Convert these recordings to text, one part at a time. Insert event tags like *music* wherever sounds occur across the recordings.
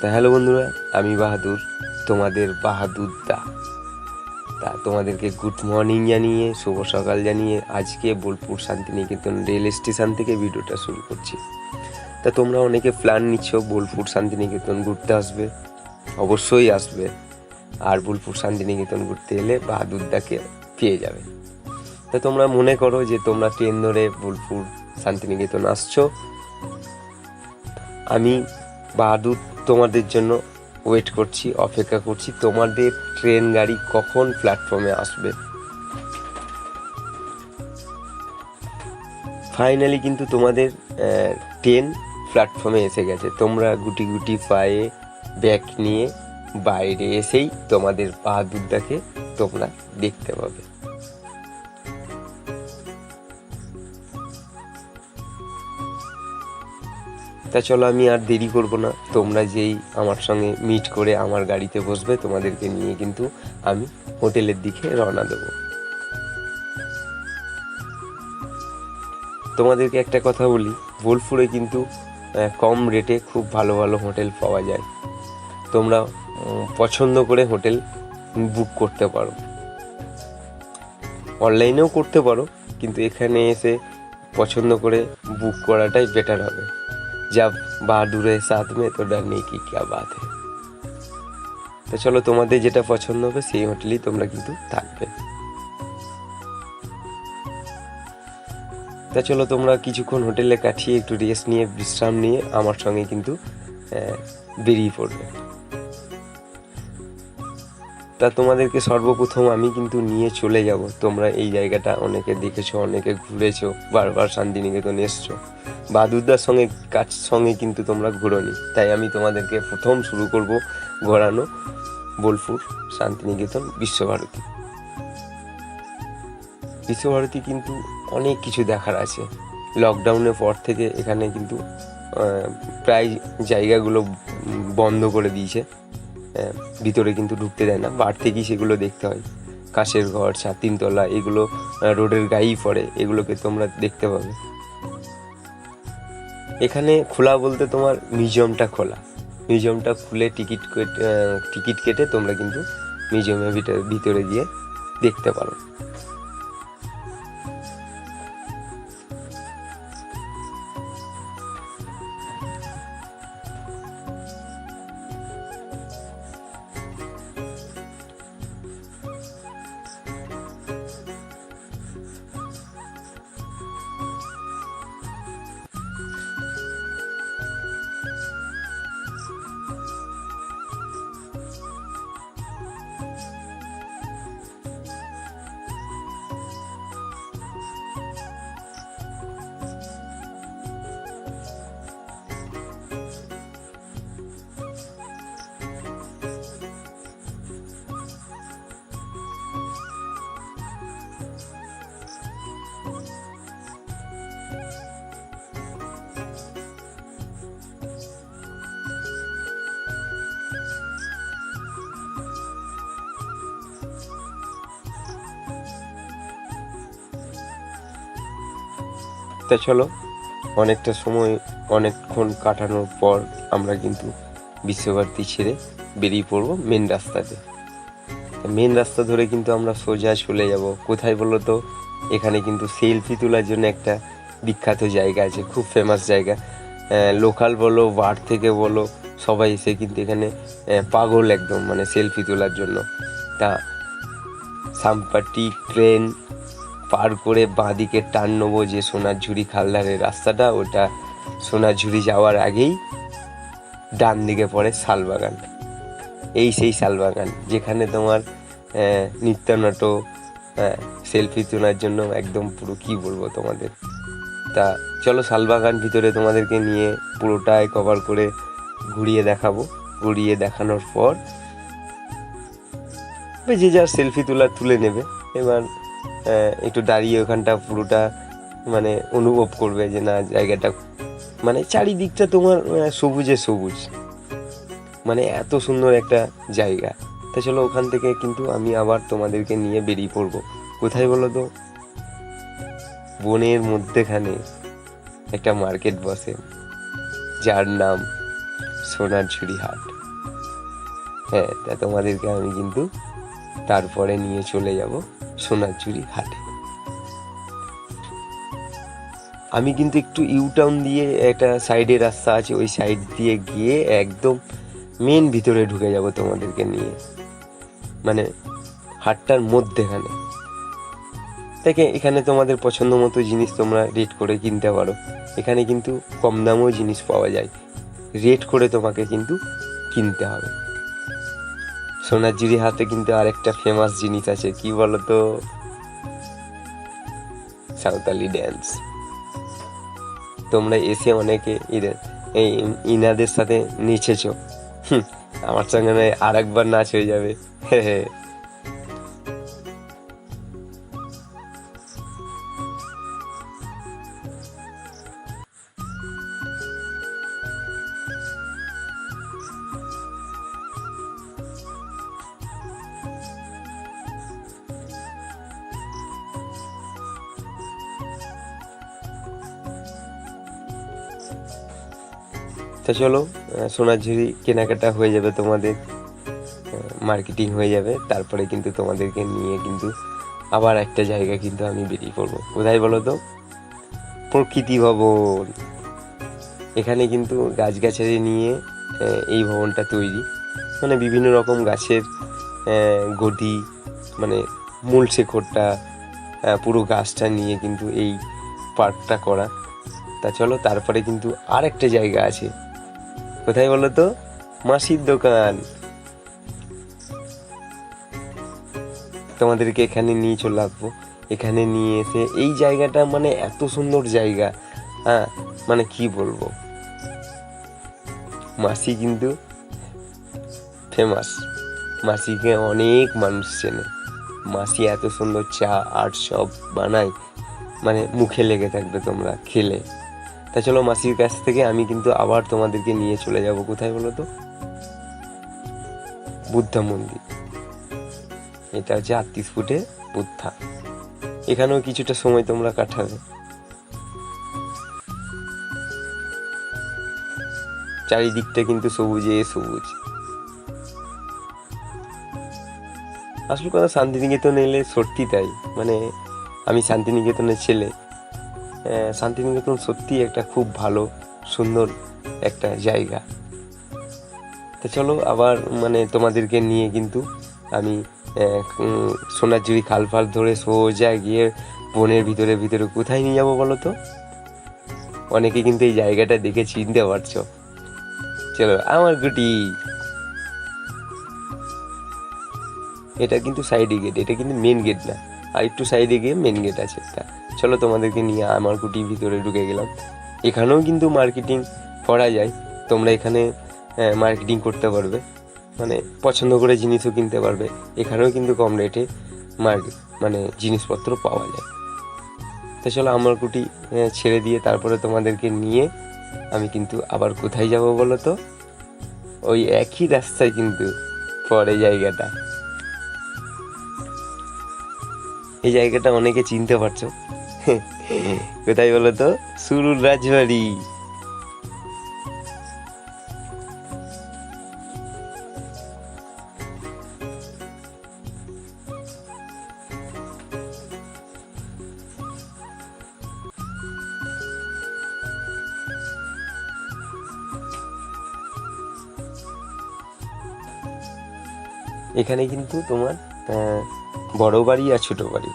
তা হ্যালো বন্ধুরা, আমি বাহাদুর, তোমাদের বাহাদুর দা। তা তোমাদেরকে গুড মর্নিং জানিয়ে, শুভ সকাল জানিয়ে আজকে বোলপুর শান্তিনিকেতন রেল স্টেশন থেকে ভিডিওটা শুরু করছি। তা তোমরা অনেকে প্ল্যান নিচ্ছ বোলপুর শান্তিনিকেতন ঘুরতে আসবে। অবশ্যই আসবে। আর বোলপুর শান্তিনিকেতন ঘুরতে এলে বাহাদুরদাকে পেয়ে যাবে। তা তোমরা মনে করো যে তোমরা ট্রেন ধরে বোলপুর শান্তিনিকেতন আসছো। আমি বাহাদুর তোমাদের জন্য ওয়েট করছি, অপেক্ষা করছি। তোমাদের ট্রেন গাড়ি কখন প্ল্যাটফর্মে আসবে? ফাইনালি কিন্তু তোমাদের ট্রেন প্ল্যাটফর্মে এসে গেছে। তোমরা গুটি গুটি পায়ে ব্যাগ নিয়ে বাইরে এসেই তোমাদের বাহাদুরদাকে তোমরা দেখতে পাবে। তা চলো, আমি আর দেরি করব না। তোমরা যেই আমার সঙ্গে মিট করে আমার গাড়িতে বসবে, তোমাদেরকে নিয়ে কিন্তু আমি হোটেলের দিকে রওনা দেবো। তোমাদেরকে একটা কথা বলি, বোলপুরে কিন্তু কম রেটে খুব ভালো ভালো হোটেল পাওয়া যায়। তোমরা পছন্দ করে হোটেল বুক করতে পারো। অনলাইনেও করতে পারো, কিন্তু এখানে এসে পছন্দ করে বুক করাটাই বেটার হবে। जब बहादुर है साथ में तो डरने की क्या बात है তো চলো তোমাদের যেটা পছন্দ হবে সেই হোটেলেই তোমরা কিন্তু থাকবে তা চলো তোমরা কিছুক্ষণ হোটেলে কাটিয়ে একটু রেস্ট নিয়ে বিশ্রাম নিয়ে আমার সঙ্গে কিন্তু আহ, বেরিয়ে পড়বে তা তোমাদেরকে সর্বপ্রথম আমি কিন্তু নিয়ে চলে যাব। তোমরা এই জায়গাটা অনেকে দেখেছ, অনেকে ঘুরেছো, বারবার শান্তিনিকেতন এসছো। বাদুরদার সঙ্গে কাজ সঙ্গে কিন্তু তোমরা ঘুরোনি। তাই আমি তোমাদেরকে প্রথম শুরু করব ঘোরানো বোলপুর, শান্তিনিকেতন, বিশ্বভারতী। বিশ্বভারতী কিন্তু অনেক কিছু দেখার আছে। লকডাউনের পর থেকে এখানে কিন্তু প্রায় জায়গাগুলো বন্ধ করে দিয়েছে। ভিতরে কিন্তু ঢুকতে দেয় না। বার থেকেই সেগুলো দেখতে হয়। কাশের ঘর, ছাতিনতলা, এগুলো রোডের গায়েই পড়ে। এগুলোকে তোমরা দেখতে পাবে। এখানে খোলা বলতে তোমার মিউজিয়ামটা খোলা। মিউজিয়ামটা খুলে টিকিট কেটে টিকিট কেটে তোমরা কিন্তু মিউজিয়ামের ভিতরে ভিতরে গিয়ে দেখতে পারো। তা চলো। অনেকটা সময়, অনেকক্ষণ কাটানোর পর আমরা কিন্তু বিশ্বভারতী ছেড়ে বেরিয়ে পড়ব মেন রাস্তাতে। মেন রাস্তা ধরে কিন্তু আমরা সোজা চলে যাব। কোথায় বলো তো? এখানে কিন্তু সেলফি তোলার জন্য একটা বিখ্যাত জায়গা আছে, খুব ফেমাস জায়গা। লোকাল বলো বার থেকে বলো, সবাই এসে কিন্তু এখানে পাগল একদম মানে সেলফি তোলার জন্য। তা, সাম্পাটি ট্রেন পার করে বাঁদিকে টান নেব যে সোনারঝুরি খালদারের রাস্তাটা ওটা সোনারঝুরি যাওয়ার আগেই ডান দিকে পড়ে শালবাগান। এই সেই শালবাগান যেখানে তোমার আহ, নৃত্যনাটক সেলফি তোলার জন্য একদম পুরো কি বলব তোমাদের? তা চলো শালবাগান ভিতরে তোমাদেরকে নিয়ে পুরোটাই কভার করে ঘুরিয়ে দেখাবো। ঘুরিয়ে দেখানোর পর যে যার সেলফি তোলা তুলে নেবে এবার একটু দাঁড়িয়ে ওখানটা পুরোটা মানে অনুভব করবে যে না, জায়গাটা মানে চারিদিকটা তোমার সবুজে সবুজ। মানে এত সুন্দর একটা জায়গা। তা চলো ওখান থেকে কিন্তু আমি আবার তোমাদেরকে নিয়ে বেরিয়ে পড়ব। কোথায় বলো তো? বনের মধ্যেখানে একটা মার্কেট বসে, যার নাম সোনারঝুরি হাট। হ্যাঁ তা তোমাদেরকে আমি কিন্তু তারপরে নিয়ে চলে যাব। সোনারঝুরি হাটে। আমি কিন্তু একটু ইউটাউন দিয়ে একটা সাইডে রাস্তা আছে, ওই সাইড দিয়ে গিয়ে একদম মেন ভিতরে ঢুকে যাব তোমাদেরকে নিয়ে। মানে হাটটার মধ্যেখানে। দেখে এখানে তোমাদের পছন্দ মতো জিনিস তোমরা রেট করে কিনতে পারো। এখানে কিন্তু কম দামেও জিনিস পাওয়া যায়। রেট করে তোমাকে কিন্তু কিনতে হবে। সোনাঝুরি হাতে কিন্তু আরেকটা ফেমাস জিনিস আছে, কি বলতো? সাঁওতালি ড্যান্স তোমরা এসে অনেকে এই ইনাদের সাথে নেচেছ। আমার সঙ্গে আর একবার নাচ হয়ে যাবে। হ্যাঁ হে। তা চলো সোনাঝুরি কেনাকাটা হয়ে যাবে তোমাদের মার্কেটিং হয়ে যাবে, তারপরে কিন্তু তোমাদেরকে নিয়ে কিন্তু আবার একটা জায়গা কিন্তু আমি বেরিয়ে পড়ব। কোথায় বলো তো? প্রকৃতি ভবন। এখানে কিন্তু গাছগাছালি নিয়ে এই ভবনটা তৈরি। মানে বিভিন্ন রকম গাছের গদি মানে মূল শেখরটা পুরো গাছটা নিয়ে কিন্তু এই পার্কটা করা। তা চলো, তারপরে কিন্তু আর একটা জায়গা আছে। কোথায় বলো তো? মাসির দোকান। তোমাদেরকে এখানে নিয়ে চলে আসব। এখানে নিয়ে এসে এই জায়গাটা মানে এত সুন্দর জায়গা। হ্যাঁ মানে কি বলব? মাসি কিন্তু ফেমাস মাসিকে অনেক মানুষ চেনে। মাসি এত সুন্দর চা আর সব বানায়। মানে মুখে লেগে থাকবে তোমরা, খেলে। তা চলো মাসির কাছ থেকে আমি কিন্তু আবার তোমাদেরকে নিয়ে চলে যাব। কোথায় বলো তো? বুদ্ধা মন্দির। এটা হচ্ছে আটত্রিশ ফুটে বুদ্ধা। এখানেও কিছুটা সময় তোমরা কাটাবে। চারিদিকটা কিন্তু সবুজে সবুজ। আসল কথা শান্তিনিকেতন এলে সত্যি তাই। মানে আমি শান্তিনিকেতনের ছেলে। শান্তিনিকেতন সত্যি একটা খুব ভালো, সুন্দর একটা জায়গা। তো চলো আবার মানে তোমাদেরকে নিয়ে কিন্তু আমি সোনাঝুরি খাল ফাল ধরে সোজা গিয়ে বনের ভিতরে ভিতরে কোথায় নিয়ে যাব বলো তো? অনেকে কিন্তু এই জায়গাটা দেখে চিনতে পারছ। চলো, আমার গুটি। এটা কিন্তু সাইডে গেট এটা কিন্তু মেন গেট না। আর একটু সাইডে গিয়ে মেন গেট আছে একটা। চলো তোমাদেরকে নিয়ে আমার কুটির ভিতরে ঢুকে গেলাম। এখানেও কিন্তু মার্কেটিং করা যায়। তোমরা এখানে মার্কেটিং করতে পারবে। মানে পছন্দ করে জিনিসও কিনতে পারবে। এখানেও কিন্তু কম রেটে মার্কেট মানে জিনিসপত্র পাওয়া যায়। তো চলো আমার কুটি ছেড়ে দিয়ে তারপরে তোমাদেরকে নিয়ে আমি কিন্তু আবার কোথায় যাব বলো তো? ওই একই রাস্তায় কিন্তু পরে জায়গাটা। এই জায়গাটা অনেকে চিনতে পারছ। *laughs* কোথায় বলো তো? সুরুর রাজবাড়ি। এখানে কিন্তু তোমার বড় বাড়ি আর ছোট বাড়ি।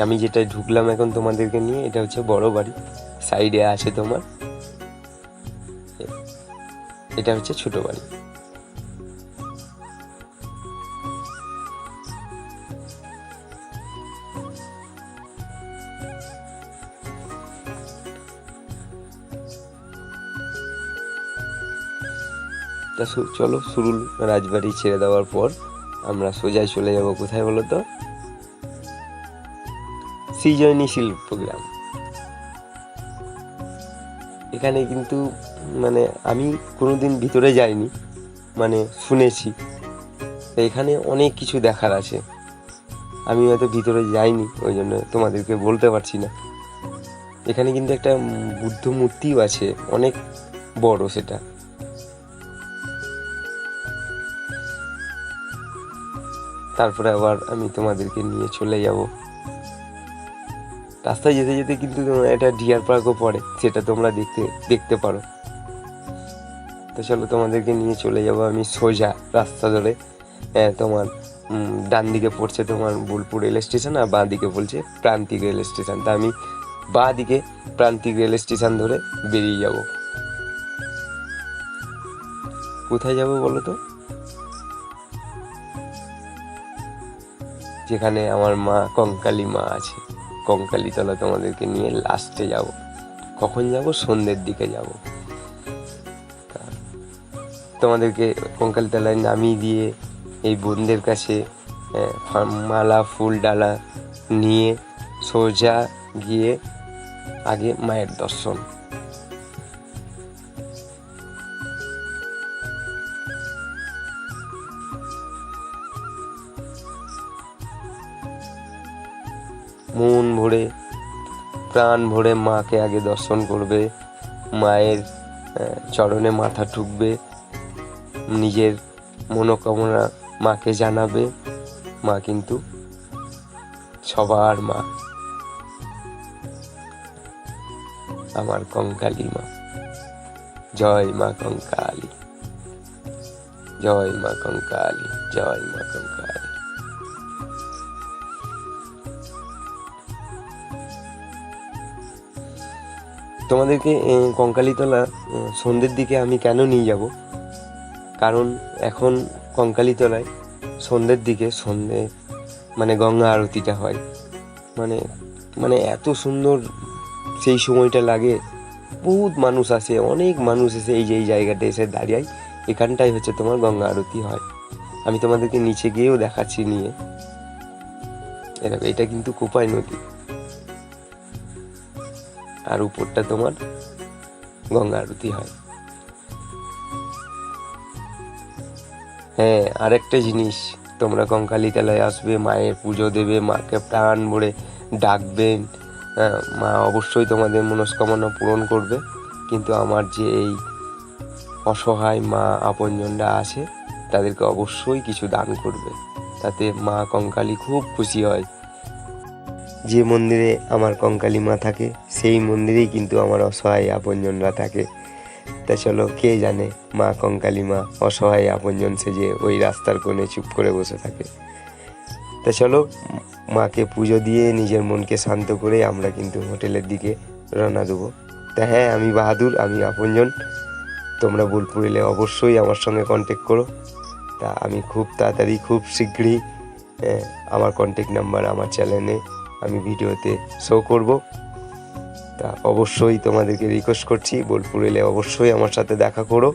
আমি যেটা ঢুকলাম এখন তোমাদেরকে নিয়ে, এটা হচ্ছে বড় বাড়ি। সাইডে আছে তোমার। এটা হচ্ছে ছোট বাড়ি। তা চলো, সুরুল রাজবাড়ি ছেড়ে দেওয়ার পর আমরা সোজাই চলে যাব। কোথায় বলো তো? সৃজনী শিল্পগ্রাম এখানে কিন্তু মানে আমি কোনোদিন ভিতরে যাইনি মানে শুনেছি। এখানে অনেক কিছু দেখার আছে। আমি হয়তো ভিতরে যাইনি, ওই জন্য তোমাদেরকে বলতে পারছি না। এখানে কিন্তু একটা বুদ্ধ মূর্তিও আছে, অনেক বড় সেটা। তারপরে আবার আমি তোমাদেরকে নিয়ে চলে যাব। রাস্তায় যেতে যেতে কিন্তু একটা ডিয়ার পার্কও পড়ে, সেটা তোমরা দেখতে দেখতে পারো। তো চলো তোমাদেরকে নিয়ে চলে যাব আমি সোজা রাস্তা ধরে। তোমার ডান দিকে পড়ছে তোমার বোলপুর রেল স্টেশন আর বাঁ দিকে বলছে প্রান্তিক রেল স্টেশন। তা আমি বাঁ দিকে প্রান্তিক রেল স্টেশন ধরে বেরিয়ে যাব। কোথায় যাব বলো তো? যেখানে আমার মা, কঙ্কালী মা আছে। কঙ্কালীতলা তোমাদেরকে নিয়ে লাস্টে যাব। কখন যাব? সন্ধ্যের দিকে যাব। তোমাদেরকে কঙ্কালীতলায় নামিয়ে দিয়ে এই বোনদের কাছে মালা, ফুল, ডালা নিয়ে সোজা গিয়ে আগে মায়ের দর্শন। মন ভরে, প্রাণ ভরে মাকে আগে দর্শন করবে, মায়ের চরণে মাথা ঠুকবে, নিজের মনোকামনা মাকে জানাবে, মা কিন্তু সবার মা। আমার কঙ্কালী মা। জয় মা কঙ্কালী। জয় মা কঙ্কালী, জয় মা কঙ্কালী। তোমাদেরকে কঙ্কালীতলা সন্ধ্যের দিকে আমি কেন নিয়ে যাব? কারণ এখন কঙ্কালীতলায় সন্ধ্যের দিকে সন্ধে মানে গঙ্গা আরতিটা হয়। মানে মানে এত সুন্দর সেই সময়টা লাগে। বহুত মানুষ আসে, অনেক মানুষ এসে এই যে, এই জায়গাটা এসে দাঁড়িয়ে এখানটাই হচ্ছে তোমার গঙ্গা আরতি হয়। আমি তোমাদেরকে নিচে গিয়েও দেখাচ্ছি নিয়ে। এরকম এটা কিন্তু কোপাই নদী। আর উপরটা তোমার গঙ্গা আরতি হয়। হ্যাঁ আরেকটা জিনিস তোমরা কঙ্কালী তলায় আসবে মায়ের পুজো দেবে মাকে প্রাণ ভরে ডাকবেন হ্যাঁ, মা অবশ্যই তোমাদের মনস্কামনা পূরণ করবে কিন্তু আমার যে এই অসহায় মা আপনজনরা আছে তাদেরকে অবশ্যই কিছু দান করবে তাতে মা কঙ্কালী খুব খুশি হয়। যে মন্দিরে আমার কঙ্কালী মা থাকে, সেই মন্দিরেই কিন্তু আমার অসহায় আপনজনরা থাকে। তা চলো, কে জানে মা কঙ্কালী মা অসহায় আপনজন সেজে ওই রাস্তার কোণে চুপ করে বসে থাকে। তা চলো, মাকে পুজো দিয়ে নিজের মনকে শান্ত করে আমরা কিন্তু হোটেলের দিকে রওনা দেবো। তা হ্যাঁ আমি বাহাদুর, আমি আপনজন। তোমরা বোলপুর এলে অবশ্যই আমার সঙ্গে কন্ট্যাক্ট করো। তা আমি খুব তাড়াতাড়ি, খুব শীঘ্রই আমার কন্ট্যাক্ট নাম্বার আমার চ্যানেলে আমি ভিডিওতে শো করব। তা অবশ্যই তোমাদেরকে রিকোয়েস্ট করছি, বোলপুর এলে অবশ্যই আমার সাথে দেখা করো।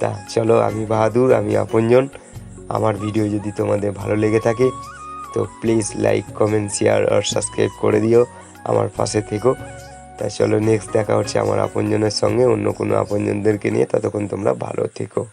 তা চলো, আমি বাহাদুর, আমি আপনজন। আমার ভিডিও যদি তোমাদের ভালো লেগে থাকে, তো প্লিজ লাইক কমেন্ট শেয়ার আর সাবস্ক্রাইব করে দিও আমার পাশে থেকো। তা চলো নেক্সট দেখা হচ্ছে আমার আপনজনের সঙ্গে, অন্য কোনো আপনজনদেরকে নিয়ে, ততক্ষণ তোমরা ভালো থেকো।